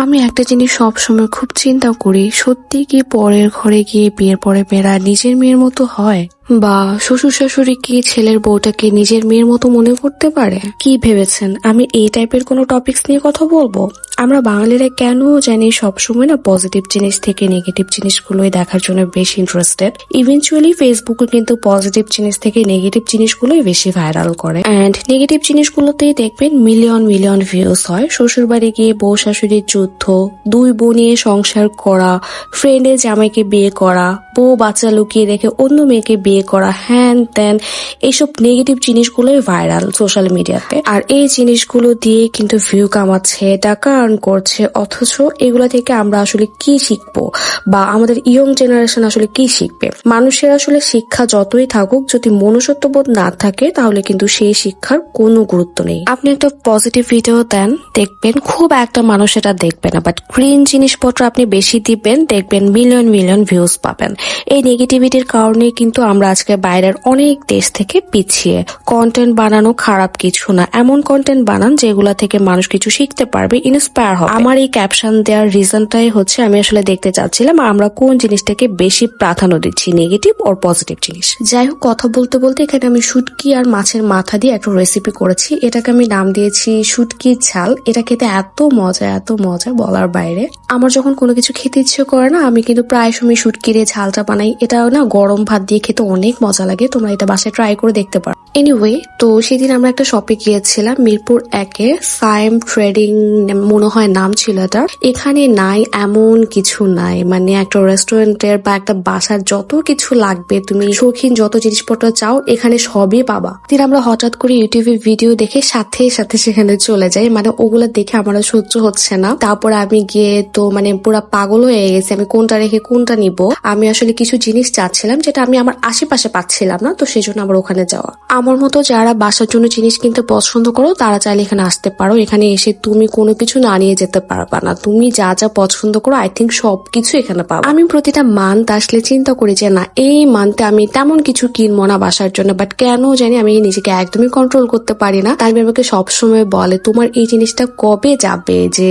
আমি একটা জিনিস সবসময় খুব চিন্তা করি, সত্যি কি পরের ঘরে গিয়ে বিয়ের পরে বেড়া নিজের মেয়ের মতো হয়? বা শ্বশুর শাশুড়ি কি ছেলের বউটাকে নিজের মেয়ের মতো মনে করতে পারে? কি ভেবেছেন? আমি এই টাইপের কোনো টপিকস নিয়ে কথা বলব? আমরা বাঙালিরা কেন জানি সবসময় না পজিটিভ জিনিস থেকে নেগেটিভ জিনিসগুলোই দেখার জন্য বেশি ইন্টারেস্টেড ইভেনচুয়ালি ফেসবুকে কিন্তু পজিটিভ জিনিস থেকে নেগেটিভ জিনিসগুলোই বেশি ভাইরাল করে। অ্যান্ড নেগেটিভ জিনিসগুলোতেই দেখবেন মিলিয়ন মিলিয়ন ভিউজ হয়। শ্বশুর বাড়ি গিয়ে বউ শাশুড়ির যুদ্ধ, দুই বোন নিয়ে সংসার করা ফ্রেন্ডের জামাইকে বিয়ে করা, বউ বাচ্চা লুকিয়ে রেখে অন্য মেয়েকে বিয়ে করা হ্যান ত্যান এইসব নেগেটিভ জিনিসগুলোই ভাইরাল সোশ্যাল মিডিয়াতে আর এই জিনিসগুলো দিয়ে কিন্তু ভিউ কামাচ্ছে, টাকা আর্ন করছে, অথচ এগুলো থেকে আমরা আসলে কি শিখব? বা আমাদের ইয়ং জেনারেশন আসলে কি শিখবে? মানুষের আসলে শিক্ষা যতই থাকুক, যদি মনুষ্যত্ববোধ না থাকে, তাহলে কিন্তু সেই শিক্ষার কোনো গুরুত্ব নেই। আপনি একটা পজিটিভ ভিডিও দেন, দেখবেন, খুব একটা মানুষ এটা দেখবে না বাট গ্রিন জিনিসপত্র আপনি বেশি দিবেন, দেখবেন মিলিয়ন মিলিয়ন ভিউজ পাবেন। এই নেগেটিভিটির কারণে কিন্তু আমরা আজকে বাইরের অনেক দেশ থেকে পিছিয়ে কন্টেন্ট বানানো খারাপ কিছু না। এমন কন্টেন্ট বানান যেগুলা থেকে মানুষ কিছু শিখতে পারবে ইন্সপায়ার হবে। আমার এই ক্যাপশন দেওয়ার রিজনটাই হচ্ছে, আমি আসলে দেখতে চাচ্ছিলাম আমরা কোন জিনিসটাকে বেশি প্রাধান্য দিচ্ছি নেগেটিভ ওর পজিটিভ জিনিস। যাই হোক, কথা বলতে বলতে এখানে আমি শুটকি আর মাছের মাথা দিয়ে একটা রেসিপি করেছি। এটাকে আমি নাম দিয়েছি শুটকির ঝাল এটা খেতে এত মজা এত মজা বলার বাইরে। আমার যখন কোনো কিছু খেতে ইচ্ছে করে না, আমি কিন্তু প্রায় সময় শুটকির ঝালটা বানাই। এটা না গরম ভাত দিয়ে খেতে অনেক মজা লাগে তোমরা এটা বাসায় ট্রাই করে দেখতে পারো। এনিওয়ে তো সেদিন আমরা একটা শপে গিয়েছিলাম, মিরপুর একে সাইম ট্রেডিং মনে হয় নাম ছিল এটা। এখানে নাই, এমন কিছু নাই। মানে একটা রেস্টুরেন্টের বা একটা বাসার যত কিছু লাগবে, তুমি শৌখিন যত জিনিসপত্র চাও, এখানে সবই পাবা। দিন আমরা হঠাৎ করে ইউটিউবে ভিডিও দেখে সাথে সাথে সেখানে চলে যাই। মানে ওগুলো দেখে আমার সহ্য হচ্ছে না। তারপর আমি গিয়ে তো মানে পুরা পাগল হয়ে গেছি। আমি কোনটা রেখে কোনটা নিব? আমি আসলে কিছু জিনিস চাচ্ছিলাম, যেটা আমি আমার আশেপাশে পাচ্ছিলাম না, তো সেই জন্য আমার ওখানে যাওয়া। আমার মতো যারা বাসার জন্য জিনিস কিনতে পছন্দ করো, তারা চাইলে এখানে আসতে পারো। এখানে এসে তুমি কোনো কিছু না নিয়ে যেতে পারবা না। তুমি যা যা পছন্দ করো আই থিঙ্ক সব কিছু এখানে পাবো। আমি প্রতিটা মান্থ আসলে চিন্তা করি যে, না, এই মান্থে আমি তেমন কিছু কিনবো না বাসার জন্য বাট কেন জানি আমি নিজেকে একদমই কন্ট্রোল করতে পারি না। তাই আমাকে সবসময় বলে, তোমার এই জিনিসটা কবে যাবে যে,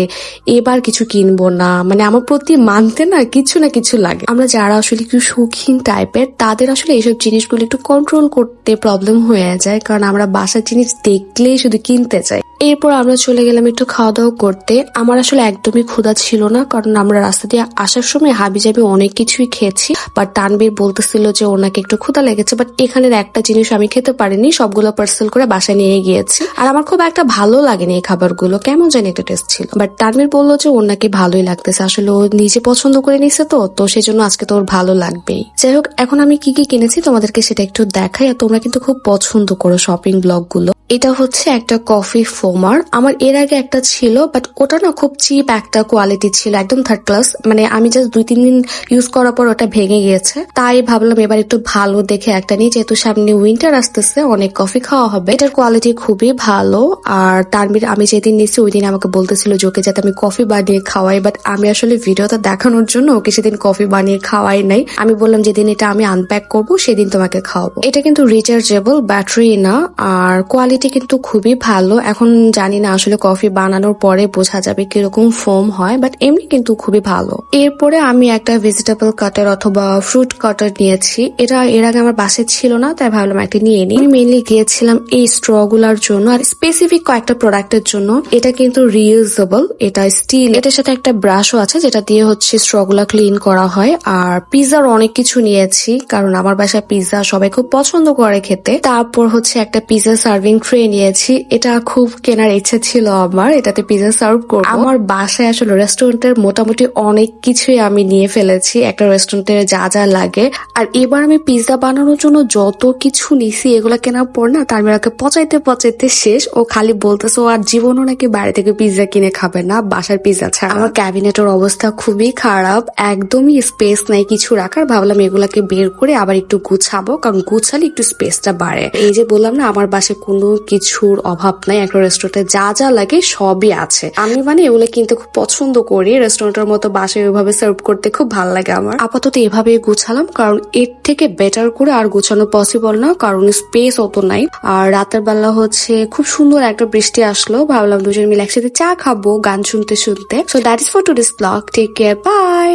এবার কিছু কিনবো না? মানে আমার প্রতি মানতে না কিছু না কিছু লাগে। আমরা যারা আসলে একটু শৌখিন টাইপের তাদের আসলে এইসব জিনিসগুলো একটু কন্ট্রোল করতে প্রবলেম হয়ে যায় কারণ আমরা বাসার জিনিস দেখলেই শুধু কিনতে চাই। এরপর আমরা চলে গেলাম একটু খাওয়া দাওয়া করতে। আমার আসলে একদমই ক্ষুধা ছিল না, কারণ আমরা রাস্তা দিয়ে আসার সময় হাবি জাবি অনেক কিছুই খেয়েছি বাট তানবীর বলতেছিল যে ওনাকে একটু ক্ষুধা লেগেছে বাট এখানের একটা জিনিস আমি খেতে পারিনি, সবগুলো পার্সেল করে বাসায় নিয়ে গিয়েছি। আর আমার খুব একটা ভালো লাগেনি এই খাবারগুলো, কেমন জানি একটা টেস্ট ছিল। বাট তানবীর বলল যে ওর নাকি ভালোই লাগতেছে, আসলে ও নিজে পছন্দ করে নিছে তো তো সেই জন্য আজকে তো ওর ভালো লাগবেই। যাই হোক, এখন আমি কি কি কিনেছি তোমাদেরকে সেটা একটু দেখাই, আর তোমরা কিন্তু খুব পছন্দ করো শপিং ব্লগগুলো। এটা হচ্ছে একটা কফি ফোমার আমার এর আগে একটা ছিল বাট ওটা না খুব চিপ একটা কোয়ালিটি ছিল, একদম থার্ড ক্লাস মানে আমি জাস্ট দুই, তিন দিন ইউজ করার পর ওটা ভেঙে গিয়েছে। তাই ভাবলাম এবার একটু ভালো দেখে একটা নিই, যেহেতু সামনে উইন্টার আসতেছে, অনেক কফি খাওয়া হবে। এটার কোয়ালিটি খুবই ভালো, আর তানবির আমি যেদিন নিচ্ছি ওই দিন আমাকে বলতেছিল ওকে যাতে আমি কফি বানিয়ে খাওয়াই বাট আমি আসলে ভিডিওটা দেখানোর জন্য ওকে সেদিন কফি বানিয়ে খাওয়াই নাই। আমি বললাম যেদিন এটা আমি আনপ্যাক করব, সেদিন তোমাকে খাওয়াবো। এটা কিন্তু রিচার্জেবল ব্যাটারি না, আর কোয়ালিটি কিন্তু খুবই ভালো। এখন জানি না আসলে কফি বানানোর পরে বোঝা যাবে কীরকম ফোম হয় বাট এমনি কিন্তু খুবই ভালো। এরপরে আমি একটা ভেজিটেবল কাটার অথবা ফ্রুট কাটার নিয়েছি। এটা এর আগে আমার বাসে ছিল না, তাই ভাবলাম একটা নিয়ে নিই। মেনলি গিয়েছিলাম এই স্ট্রগুলার জন্য আর স্পেসিফিক কয়েকটা প্রোডাক্টের জন্য। এটা কিন্তু রিউজেবল এটা স্টিল এটার সাথে একটা ব্রাশও আছে, যেটা দিয়ে হচ্ছে স্ট্রগুলা ক্লিন করা হয়। আর পিৎজার অনেক কিছু নিয়েছি, কারণ আমার বাসায় পিৎজা সবাই খুব পছন্দ করে খেতে। তারপর হচ্ছে একটা পিৎজা সার্ভিং ট্রে নিয়েছি। এটা খুব কেনার ইচ্ছা ছিল আমার, এটাতে পিৎজা সার্ভ করব। আমার বাসায় আসলে রেস্টুরেন্টের মোটামুটি অনেক কিছুই আমি নিয়ে ফেলেছি, একটা রেস্টুরেন্টের যা যা লাগে। আর এবার আমি পিৎজা বানানোর জন্য যত কিছু নিছি, এগুলো কেনার পর না, তার মেয়েরাকে পচাইতে পচাইতে শেষ। ও খালি বলতেছে, ও আর জীবনও নাকি বাইরে থেকে পিৎজা কিনে খাবে না, বাসার পিৎজা ছাড়া। আমার ক্যাবিনেটের অবস্থা খুবই খারাপ, একদমই স্পেস নাই কিছু রাখার। ভাবলাম এগুলাকে বের করে আবার একটু গুছাবো, কারণ গুছালে একটু স্পেসটা বাড়ে। এই যে বললাম না, আমার বাসায় কোনো কিছুর অভাব নাই, একটা রেস্টুরেন্টে যা যা লাগে সবই আছে আমি মানে এগুলো কিনতে খুব পছন্দ করি রেস্টুরেন্টের মতো বাসায় ওইভাবে সার্ভ করতে খুব ভালো লাগে আমার আপাতত এভাবে গুছালাম কারণ এর থেকে বেটার করে আর গোছানো পসিবল না কারণ স্পেস অত নাই আর রাতের বেলা হচ্ছে খুব সুন্দর একটা বৃষ্টি আসলো ভাবলাম দুজন মিলে একসাথে চা খাবো গান শুনতে শুনতে so that is for to this blog take care bye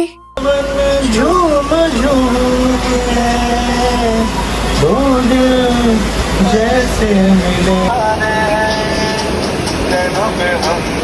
झूम झूम के बूंद जैसे मिले terra.